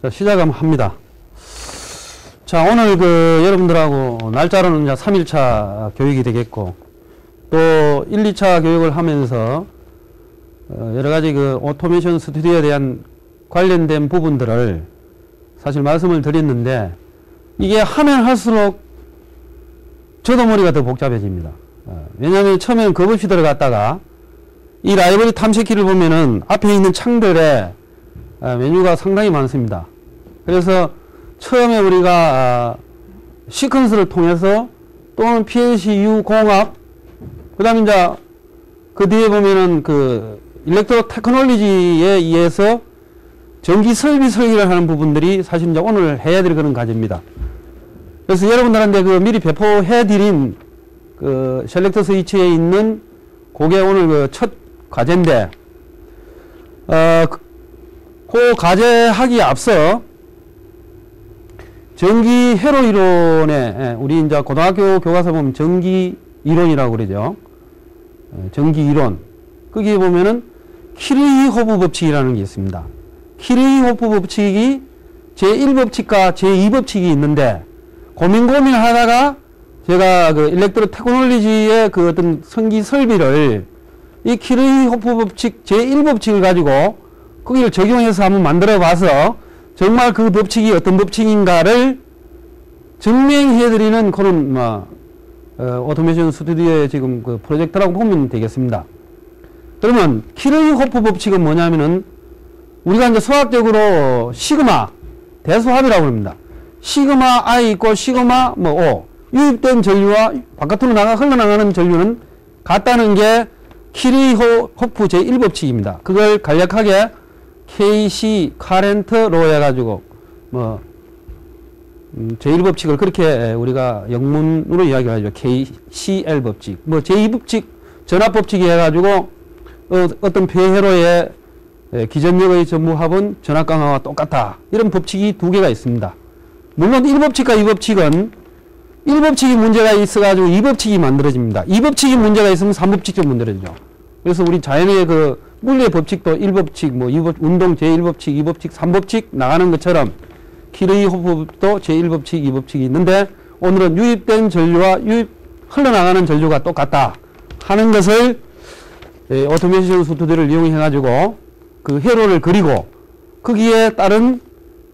자, 시작하면 합니다. 자, 오늘 그 여러분들하고 날짜로는 이제 3일차 교육이 되겠고, 또 1, 2차 교육을 하면서 어, 여러 가지 그 오토메이션 스튜디오에 대한 관련된 부분들을 사실 말씀을 드렸는데, 이게 하면 할수록 저도 머리가 더 복잡해집니다. 어, 왜냐하면 처음에는 겁 없이 들어갔다가 이 라이브러리 탐색키를 보면은 앞에 있는 창들에 아, 메뉴가 상당히 많습니다. 그래서 처음에 우리가 아, 시퀀스를 통해서 또는 PLCU 공합 그 다음에 이제 그 뒤에 보면은 그 일렉트로 테크놀로지에 의해서 전기 설비 설계를 하는 부분들이 사실 이제 오늘 해야 될 그런 과제입니다. 그래서 여러분들한테 그 미리 배포해 드린 그 셀렉터 스위치에 있는 그게 오늘 그 첫 과제인데 어, 그, 그 과제 하기 앞서 전기 회로 이론에 예, 우리 이제 고등학교 교과서 보면 전기 이론이라고 그러죠. 어, 전기 이론. 거기에 보면은 키르히호프 법칙이라는 게 있습니다. 키르히호프 법칙이 제1법칙과 제2법칙이 있는데 고민 고민 하다가 제가 그 일렉트로 테크놀로지의 그 어떤 성기 설비를 이 키르히호프 법칙 제1법칙을 가지고 거기를 적용해서 한번 만들어 봐서 정말 그 법칙이 어떤 법칙인가를 증명해드리는 그런 뭐 어, 오토메이션 스튜디오의 지금 그 프로젝트라고 보면 되겠습니다. 그러면 키르히호프 법칙은 뭐냐면은 우리가 이제 수학적으로 시그마 대수합이라고 합니다. 시그마 i 있고 시그마 뭐 o 유입된 전류와 바깥으로 나가 흘러나가는 전류는 같다는 게 키르히호프 제1법칙입니다. 그걸 간략하게 KC 카렌트 로 해가지고 뭐 음, 제1법칙을 그렇게 우리가 영문으로 이야기하죠. KCL 법칙. 뭐 제2법칙 전압법칙이 해가지고 어, 떤 폐회로의 기전력의 전무합은 전압 강화와 똑같다. 이런 법칙이 두 개가 있습니다. 물론 1법칙과 2법칙은 1법칙이 문제가 있어가지고 2법칙이 만들어집니다. 2법칙이 문제가 있으면 3법칙도 만들어지죠. 그래서 우리 자연의 그 물리의 법칙도 1법칙, 뭐 2법, 운동 제1법칙, 2법칙, 3법칙 나가는 것처럼 키르이 호법도 제1법칙, 2법칙이 있는데 오늘은 유입된 전류와 유입, 흘러나가는 전류가 똑같다 하는 것을 예, 오토메이션 스튜디오를 이용해가지고 그 회로를 그리고 거기에 따른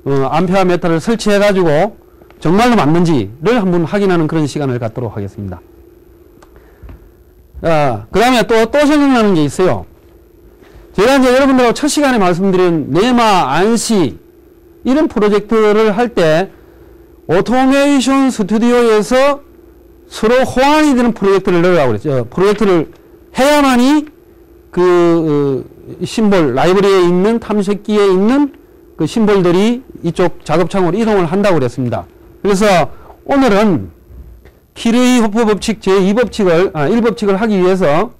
어, 암페어 메타를 설치해가지고 정말로 맞는지를 한번 확인하는 그런 시간을 갖도록 하겠습니다. 아, 그 다음에 또, 또 생각나는 게 있어요. 제가 이제 여러분들하고 첫 시간에 말씀드린 네마, 안시, 이런 프로젝트를 할 때 오토메이션 스튜디오에서 서로 호환이 되는 프로젝트를 넣으라고 그랬죠. 프로젝트를 해야만이 그 어, 심볼, 라이브러리에 있는 탐색기에 있는 그 심볼들이 이쪽 작업창으로 이동을 한다고 그랬습니다. 그래서 오늘은 키르이 호프 법칙 제2법칙을, 아, 1법칙을 하기 위해서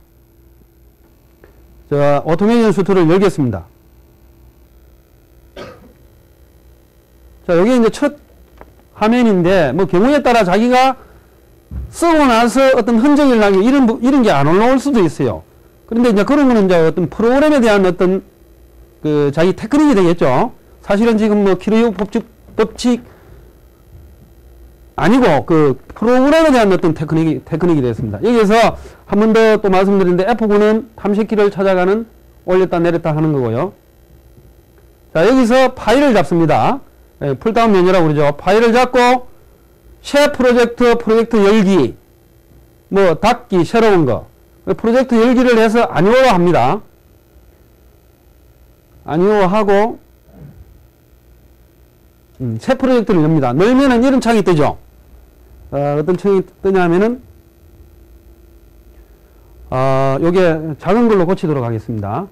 자, 오토메이션 수트를 열겠습니다. 자, 여기 이제 첫 화면인데, 뭐 경우에 따라 자기가 쓰고 나서 어떤 흔적이 나게 이런, 이런 게 안 올라올 수도 있어요. 그런데 이제 그런 거는 이제 어떤 프로그램에 대한 어떤 그 자기 테크닉이 되겠죠. 사실은 지금 뭐 키르요 법칙, 법칙 아니고 그 프로그램에 대한 어떤 테크닉이, 테크닉이 되었습니다. 여기서 한 번 더 또 말씀드리는데 F9는 탐색기를 찾아가는 올렸다 내렸다 하는 거고요. 자, 여기서 파일을 잡습니다. 예, 풀다운 메뉴라고 그러죠. 파일을 잡고 새 프로젝트, 프로젝트 열기, 뭐 닫기, 새로운 거. 프로젝트 열기를 해서 아니오 합니다. 아니오 하고 음, 새 프로젝트를 엽니다. 열면은 이런 창이 뜨죠. 어, 떤 창이 뜨냐면은 어, 요게 작은 걸로 고치도록 하겠습니다.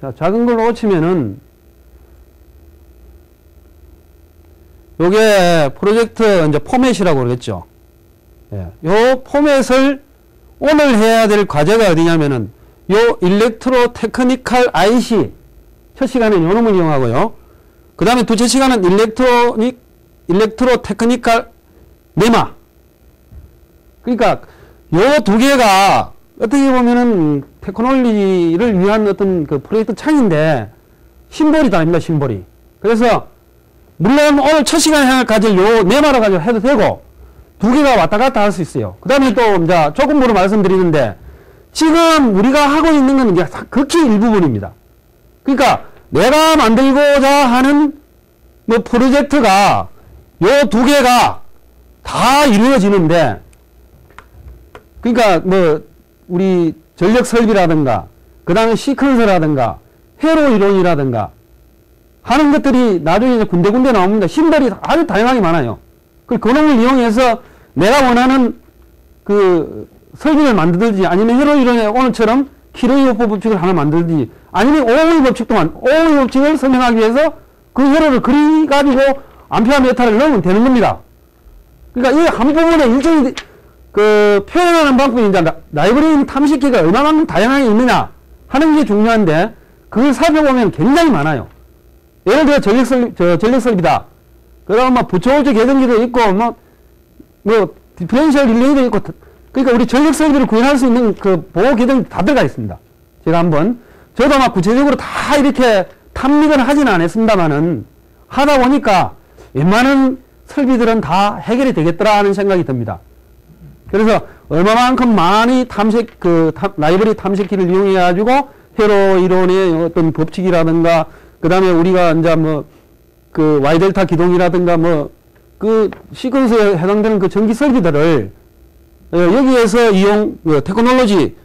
자, 작은 걸로 고치면은 요게 프로젝트 이제 포맷이라고 그러겠죠. 예. 요 포맷을 오늘 해야 될 과제가 어디냐면은 요 일렉트로 테크니컬 IC 첫 시간에 요 놈을 이용하고요. 그 다음에 두째 시간은 일렉트로닉 일렉트로 테크니컬 네마 그러니까 요 두 개가 어떻게 보면은 테크놀로지를 위한 어떤 그 프로젝트 창인데 심볼이 다닙니다, 심볼이. 그래서 물론 오늘 첫 시간에 가질 요 네마로 가지고 해도 되고 두 개가 왔다 갔다 할 수 있어요. 그 다음에 또 이제 조금으로 말씀드리는데 지금 우리가 하고 있는 건 이제 극히 일부분입니다. 그러니까 내가 만들고자 하는 뭐 프로젝트가 요 두 개가 다 이루어지는데 그러니까 뭐 우리 전력 설비라든가 그 다음에 시퀀스라든가 회로 이론이라든가 하는 것들이 나중에 이제 군데군데 나옵니다. 신발이 아주 다양하게 많아요. 그 그놈을 이용해서 내가 원하는 그 설비를 만들든지 아니면 회로 이론에 오늘처럼 키로이오프 법칙을 하나 만들든지 아니면 오의 법칙도 만 오의 법칙을 설명하기 위해서 그 회로를 그려가지고 암페어 메타를 넣으면 되는 겁니다. 그러니까 이 한 부분에 일종의 그 표현하는 방법이 이제 라이브러리 탐식기가 얼마만큼 다양하게 있느냐 하는 게 중요한데 그걸 살펴보면 굉장히 많아요. 예를 들어 전력 설, 저 전력 설비다. 그다음 뭐 부초울제 계정기도 있고 뭐, 뭐 디퍼런셜 릴레이도 있고 그러니까 우리 전력 설비를 구현할 수 있는 그 보호 계정이 다 들어가 있습니다. 제가 한번 저도 막 구체적으로 다 이렇게 탐닉을 하지는 않았습니다만은 하다 보니까 웬만한 설비들은 다 해결이 되겠더라 하는 생각이 듭니다. 그래서 얼마만큼 많이 탐색 그 탐, 라이브러리 탐색기를 이용해 가지고 회로 이론의 어떤 법칙이라든가 그 다음에 우리가 이제 뭐 그 Y 델타 기동이라든가 뭐 그 시퀀스에 해당되는 그 전기 설비들을 어, 여기에서 이용 어, 테크놀로지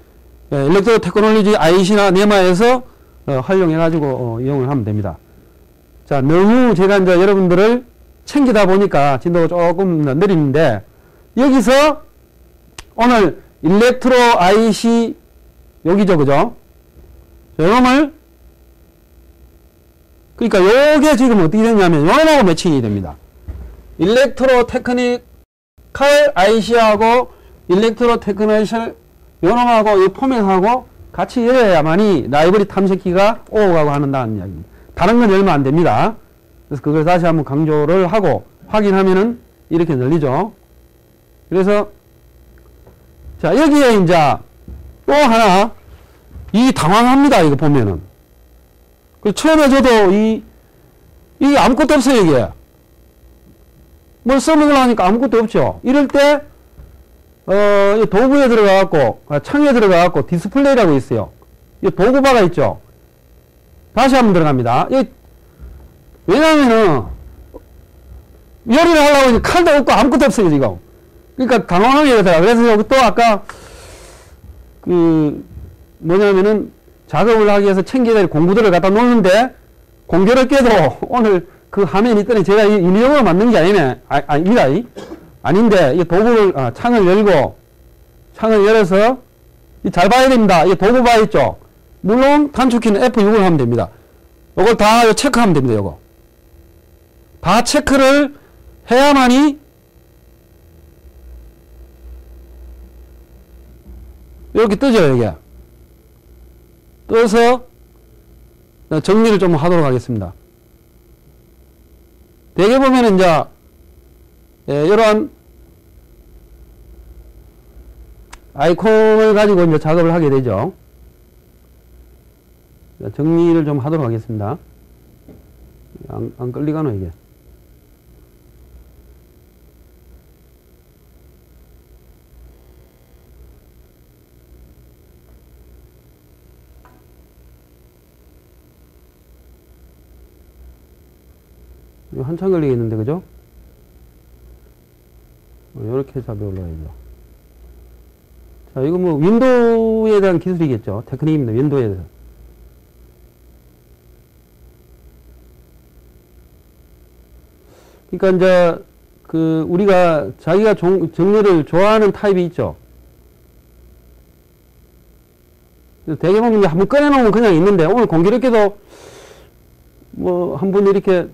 예, 일렉트로 테크놀로지 IC나 네마에서 어, 활용해 가지고 어, 이용을 하면 됩니다. 자, 너무 제가 이제 여러분들을 챙기다 보니까 진도가 조금 느리는데 여기서 오늘 일렉트로 IC 여기죠, 그죠? 요놈을 그러니까 요게 지금 어떻게 되냐면 요놈하고 매칭이 됩니다. 일렉트로 테크니컬 IC하고 일렉트로 테크니컬 요놈하고 이 포맷하고 같이 열어야만이 라이브리 탐색기가 오가고 하는다는 이야기입니다. 다른 건 열면 안 됩니다. 그래서 그걸 다시 한번 강조를 하고 확인하면은 이렇게 늘리죠. 그래서 자 여기에 이제 또 하나 이 당황합니다. 이거 보면은 그 처음에 저도 이, 이 아무것도 없어요, 이게. 뭘 써먹으려니까 아무것도 없죠. 이럴 때, 어, 도구에 들어가갖고, 아, 창에 들어가갖고 디스플레이라고 있어요. 이 도구바가 있죠. 다시 한번 들어갑니다. 이, 왜냐면은, 요리를 하려고 칼도 없고 아무것도 없어요, 지금. 그러니까 당황하게 되더라. 그래서 또 아까, 그, 뭐냐면은, 작업을 하기 위해서 챙겨야 될 공구들을 갖다 놓는데 공교롭게도 오늘 그 화면이 있더니 제가 이 인용으로 만든 게 아니네. 아, 아닙니다. 아닌데 이 도구를 아, 창을 열고 창을 열어서 잘 봐야 됩니다. 이 도구 봐 있죠. 물론 단축키는 F6을 하면 됩니다. 이걸 다 체크하면 됩니다. 이거 다 체크를 해야만이 이렇게 뜨죠. 이게. 떠서 정리를 좀 하도록 하겠습니다. 대개 보면 이제 예, 이러한 아이콘을 가지고 이제 작업을 하게 되죠. 정리를 좀 하도록 하겠습니다. 안, 안 끌리가노 이게. 한참 걸리겠는데, 그죠? 이렇게 잡아 올라가야죠. 자, 이거 뭐, 윈도우에 대한 기술이겠죠. 테크닉입니다. 윈도우에 대해서. 그러니까 이제 그 우리가 자기가 종, 정리를 좋아하는 타입이 있죠. 대개 보면 한번 꺼내놓으면 그냥 있는데 오늘 공교롭게도 뭐 한 분 이렇게 이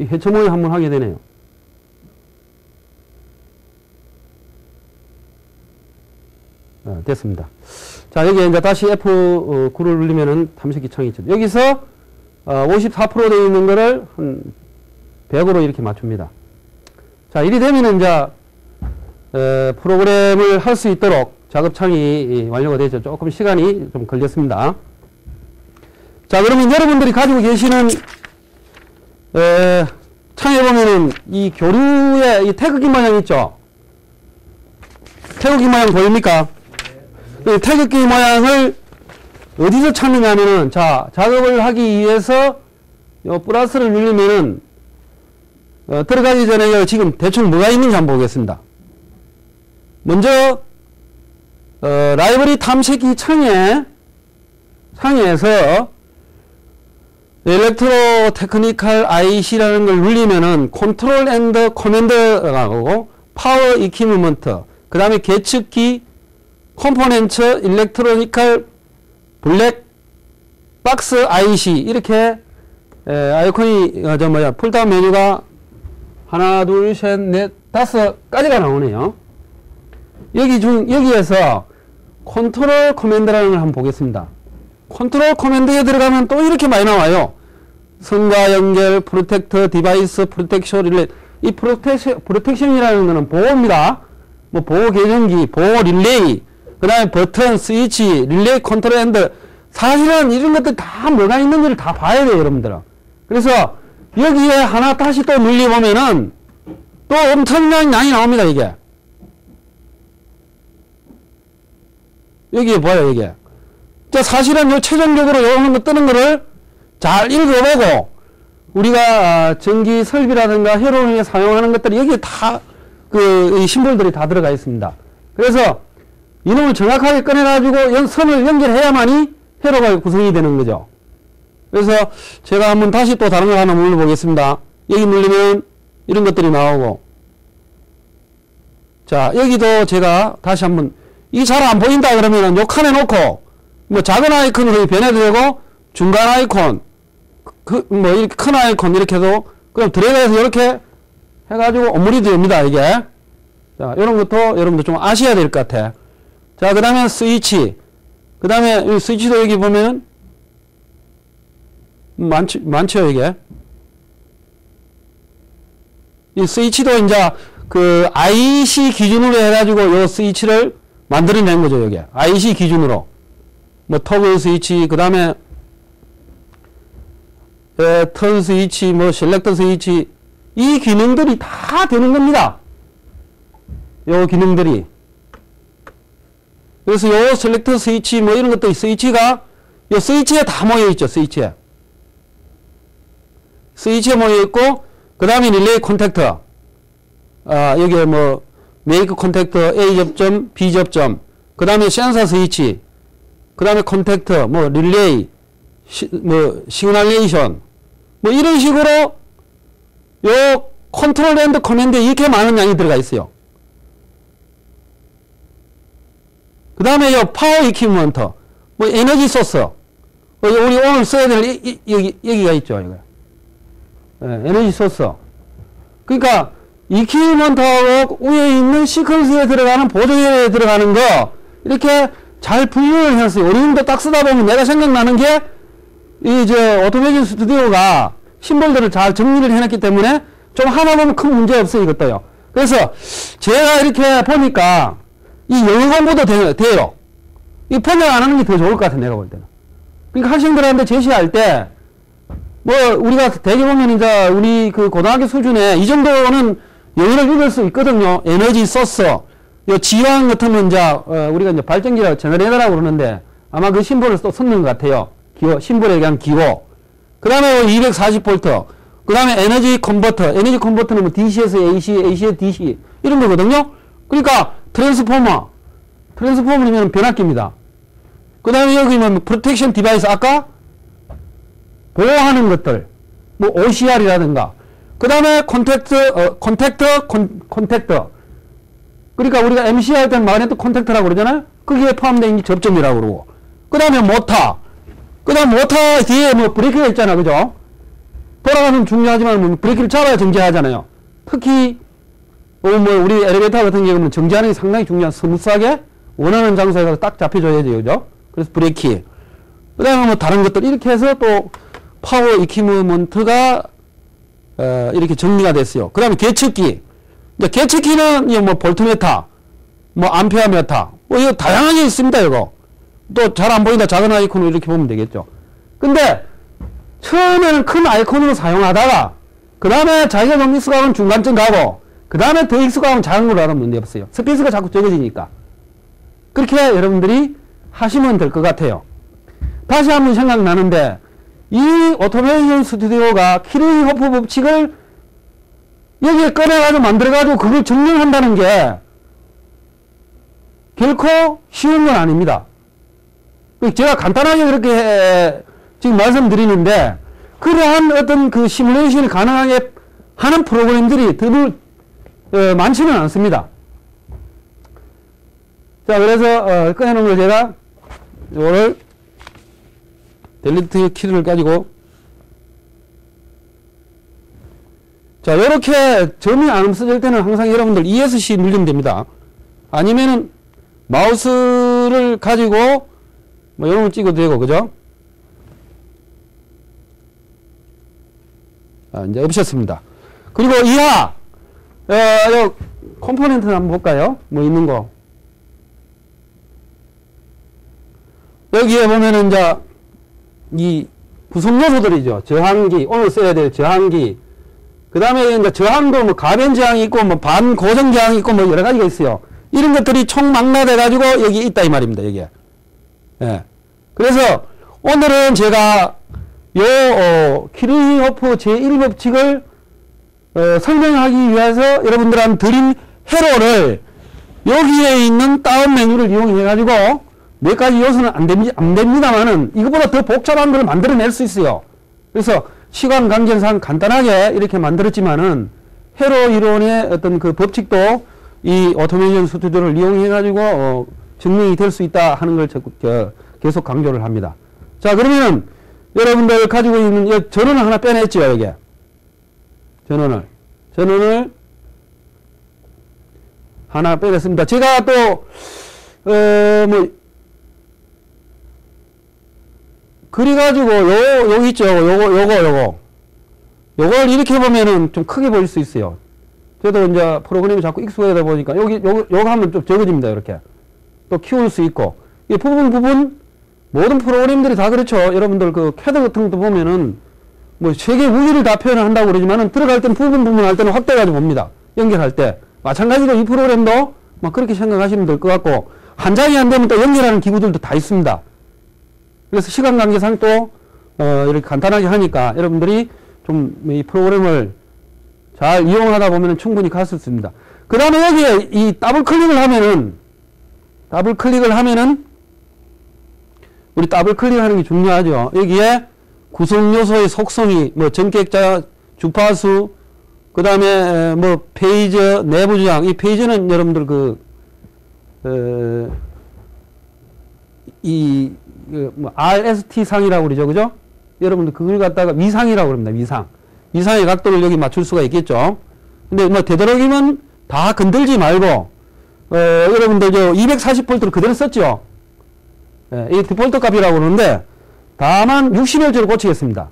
해처 모양 한번 하게 되네요. 아, 됐습니다. 자, 여기 이제 다시 F9를 어, 눌리면은 탐색기 창이 있죠. 여기서 어, 54% 되어 있는 거를 한 100으로 이렇게 맞춥니다. 자, 이리 되면은 이제 에, 프로그램을 할 수 있도록 작업창이 완료가 되죠. 조금 시간이 좀 걸렸습니다. 자, 그러면 여러분들이 가지고 계시는 에, 창에 보면은 이 교류의 이 태극기 모양 있죠? 태극기 모양 보입니까? 이 태극기 모양을 어디서 찾느냐면은 자 작업을 하기 위해서 요 플러스를 누르면은 어, 들어가기 전에 지금 대충 뭐가 있는지 한번 보겠습니다. 먼저 어, 라이브러리 탐색기 창에 창에서 엘렉트로 테크니컬 IC라는 걸 눌리면은 컨트롤 앤더 커맨드가 오고 파워 이퀴먼트 그 다음에 계측기 컴포넨츠 일렉트로니컬 블랙 박스 IC 이렇게 에, 아이콘이 어, 저 뭐야 풀다운 메뉴가 하나 둘 셋 넷 다섯 가지가 나오네요. 여기 중 여기에서 컨트롤 커맨드라는 걸 한번 보겠습니다. 컨트롤 커맨드에 들어가면 또 이렇게 많이 나와요. 선과 연결, 프로텍터, 디바이스, 프로텍션, 릴레이. 이 프로텍션, 프로텍션이라는 거는 보호입니다. 뭐 보호 계정기, 보호 릴레이, 그 다음에 버튼, 스위치, 릴레이 컨트롤 핸드. 사실은 이런 것들 다 뭐가 있는지를 다 봐야 돼요, 여러분들은. 그래서 여기에 하나 다시 또 눌려보면은 또 엄청난 양이 나옵니다, 이게. 여기 뭐예요, 이게. 자, 사실은 요 최종적으로 요런 거 뜨는 거를 잘 읽어보고 우리가 아, 전기 설비라든가 회로를 사용하는 것들이 여기에 다그 심볼들이 다 들어가 있습니다. 그래서 이놈을 정확하게 꺼내가지고 연, 선을 연결해야만이 회로가 구성이 되는 거죠. 그래서 제가 한번 다시 또 다른 거 하나 눌러보겠습니다. 여기 눌리면 이런 것들이 나오고 자 여기도 제가 다시 한번 이 잘 안 보인다 그러면 요 칸에 놓고 뭐 작은 아이콘으로 변해도 되고 중간 아이콘 그 뭐 이렇게 큰 아이콘 이렇게 해도 그럼 드래그해서 이렇게 해가지고 업무리도 됩니다 이게. 자 이런 것도 여러분들 좀 아셔야 될 것 같아. 자그 다음에 스위치. 그 다음에 스위치도 여기 보면 많죠, 많죠 이게. 이 스위치도 이제 그 IC 기준으로 해가지고 요 스위치를 만들어낸 거죠 여기 IC 기준으로 뭐 터글 스위치 그 다음에 턴 스위치 뭐 셀렉터 스위치 이 기능들이 다 되는 겁니다. 요 기능들이. 그래서 요 셀렉터 스위치 뭐 이런 것도 스위치가 요 스위치에 다 모여 있죠 스위치에. 스위치에 모여 있고 그 다음에 릴레이 콘택터. 아 여기에 뭐 메이크 콘택터 A 접점 B 접점 그 다음에 센서 스위치 그 다음에 콘택터 뭐 릴레이 시, 뭐 시그널레이션 뭐 이런 식으로 요 컨트롤 앤드 커맨드에 이렇게 많은 양이 들어가 있어요. 그 다음에 요 파워 이퀴먼터 뭐 에너지 소스 어, 우리 오늘 써야 될 이, 이, 여기, 여기가 있죠. 이거. 예, 에너지 소스 그러니까 이퀴먼터하고 위에 있는 시퀀스에 들어가는 보조계에 들어가는 거 이렇게 잘 분류를 했어요. 어려움도 딱 쓰다 보면 내가 생각나는 게, 이, 저, 오토메이션 스튜디오가 심볼들을 잘 정리를 해놨기 때문에 좀 하나 보면 큰 문제 없어요, 이것도요. 그래서 제가 이렇게 보니까 이 영어 공부도 되, 돼요. 이 번역 안 하는 게 더 좋을 것 같아, 내가 볼 때는. 그러니까 학생들한테 제시할 때, 뭐, 우리가 대개 보면 이제 우리 그 고등학교 수준에 이 정도는 영어를 읽을 수 있거든요. 에너지 소스. 요 지왕 같으면 이제 어, 우리가 이제 발전기라 제너레이터라고 그러는데 아마 그 심볼을 또 섞는 것 같아요. 기호 심볼에 대한 기호. 그다음에 240V. 그다음에 에너지 컨버터. 에너지 컨버터는 뭐 DC에서 AC, AC에서 DC 이런 거거든요. 그러니까 트랜스포머. 트랜스포머면 변압기입니다. 그다음에 여기 뭐 프로텍션 디바이스 아까 보호하는 것들. 뭐 OCR이라든가. 그다음에 콘택트 어, 콘택터 콘, 콘택터. 그러니까 우리가 MC 할 때는 마그네틱 콘택터라고 그러잖아요. 거기에 포함된 게 접점이라고 그러고. 그 다음에 모터. 그 다음 모터 뒤에 뭐 브레이크가 있잖아. 그죠? 돌아가면 중요하지만 뭐 브레이크를 잡아야 정지하잖아요. 특히, 어, 뭐 우리 엘리베이터 같은 경우는 정지하는 게 상당히 중요한 스무스하게 원하는 장소에 가서 딱 잡혀줘야 돼요. 그죠? 그래서 브레이크. 그 다음에 뭐 다른 것들 이렇게 해서 또 파워 이퀴먼트가 어, 이렇게 정리가 됐어요. 그 다음에 계측기. 개체키는 이뭐 볼트메타, 뭐 암페어메타, 뭐 이거 다양하게 있습니다. 이거 또 잘 안 보인다 작은 아이콘으로 이렇게 보면 되겠죠. 근데 처음에는 큰 아이콘으로 사용하다가 그 다음에 자기가 좀 익숙하면 중간쯤 가고 그 다음에 더 익숙하면 작은 걸로 하면 문제 없어요. 스페이스가 자꾸 적어지니까 그렇게 여러분들이 하시면 될 것 같아요. 다시 한번 생각나는데 이 오토메이션 스튜디오가 키르이 호프 법칙을 여기에 꺼내가지고 만들어가지고 그걸 정리한다는 게 결코 쉬운 건 아닙니다. 제가 간단하게 그렇게 해- 지금 말씀드리는데 그러한 어떤 그 시뮬레이션이 가능하게 하는 프로그램들이 드물 어, 많지는 않습니다. 자 그래서 어, 꺼내놓은 걸 제가 이거를 델리트 키를 가지고 자 이렇게 점이 안 없어질 때는 항상 여러분들 ESC 누르면 됩니다. 아니면은 마우스를 가지고 뭐 이런 걸 찍어도 되고 그죠? 아, 이제 없었습니다. 그리고 이하 어, 요 컴포넌트 한번 볼까요? 뭐 있는 거 여기에 보면은 이제 이 구성 요소들이죠. 저항기 오늘 써야 될 저항기 그 다음에 이제 저항도 뭐 가변 저항이 있고 뭐 반고정 저항이 있고 뭐 여러 가지가 있어요. 이런 것들이 총망라돼 가지고 여기 있다 이 말입니다. 여기에. 예. 그래서 오늘은 제가 요 어, 키르히호프 제1법칙을 어, 설명하기 위해서 여러분들한테 드린 회로를 여기에 있는 다운 메뉴를 이용해 가지고 몇 가지 요소는 안, 됩니, 안 됩니다만은 이거보다 더 복잡한 걸 만들어낼 수 있어요. 그래서 시간 관계상 간단하게 이렇게 만들었지만은 회로 이론의 어떤 그 법칙도 이 오토메이션 스튜디오를 이용해 가지고 어, 증명이 될 수 있다 하는 걸 계속 강조를 합니다. 자 그러면은 여러분들 가지고 있는 이 전원을 하나 빼냈죠 여기 전원을 전원을 하나 빼냈습니다. 제가 또 어 뭐 그래가지고 요, 요 있죠. 요거, 요거, 요거. 요걸 이렇게 보면은 좀 크게 보일 수 있어요. 저도 이제 프로그램이 자꾸 익숙하다 보니까 여기, 요거, 요거 하면 좀 적어집니다. 이렇게. 또 키울 수 있고. 이 부분, 부분, 모든 프로그램들이 다 그렇죠. 여러분들 그 캐드 같은 것도 보면은 뭐 세계 우위를 다 표현을 한다고 그러지만은 들어갈 때는 부분, 부분 할 때는 확대가지고 봅니다. 연결할 때. 마찬가지로 이 프로그램도 막 그렇게 생각하시면 될 것 같고 한 장이 안 되면 또 연결하는 기구들도 다 있습니다. 그래서 시간 관계상 또, 어, 이렇게 간단하게 하니까 여러분들이 좀 이 프로그램을 잘 이용하다 보면 충분히 갈 수 있습니다. 그 다음에 여기에 이 더블 클릭을 하면은, 더블 클릭을 하면은, 우리 더블 클릭하는 게 중요하죠. 여기에 구성 요소의 속성이, 뭐, 전격자, 주파수, 그 다음에 뭐, 페이저, 내부 저장. 이 페이저는 여러분들 그, 어, 이, 그 뭐 RST 상이라고 그러죠, 그죠? 여러분들 그걸 갖다가 위상이라고 그럽니다, 위상. 위상의 각도를 여기 맞출 수가 있겠죠. 근데 뭐 되도록이면 다 건들지 말고, 어, 여러분들 저 240V를 그대로 썼죠? 예, 이 디폴트 값이라고 그러는데, 다만 60Hz로 고치겠습니다.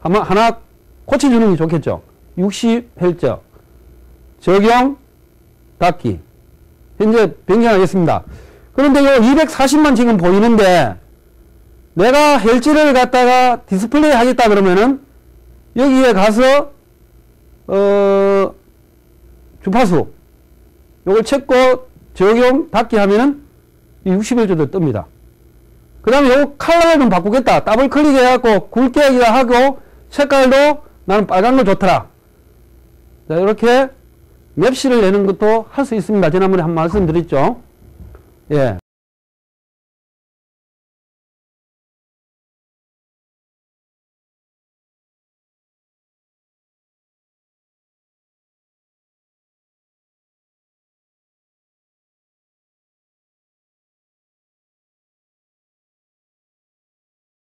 하나, 하나 고쳐주는 게 좋겠죠? 60Hz. 적용, 닫기. 현재 변경하겠습니다. 그런데 요 240만 지금 보이는데, 내가 헬지를 갖다가 디스플레이 하겠다 그러면은 여기에 가서 어 주파수 요걸 찾고 적용 닫기 하면은 60일조도 뜹니다. 그 다음에 요 컬러를 좀 바꾸겠다. 더블 클릭해 갖고 굵게 하고 색깔도 나는 빨간 거 좋더라. 자, 이렇게 맵시를 내는 것도 할 수 있습니다. 지난번에 한 말씀 드렸죠. 예.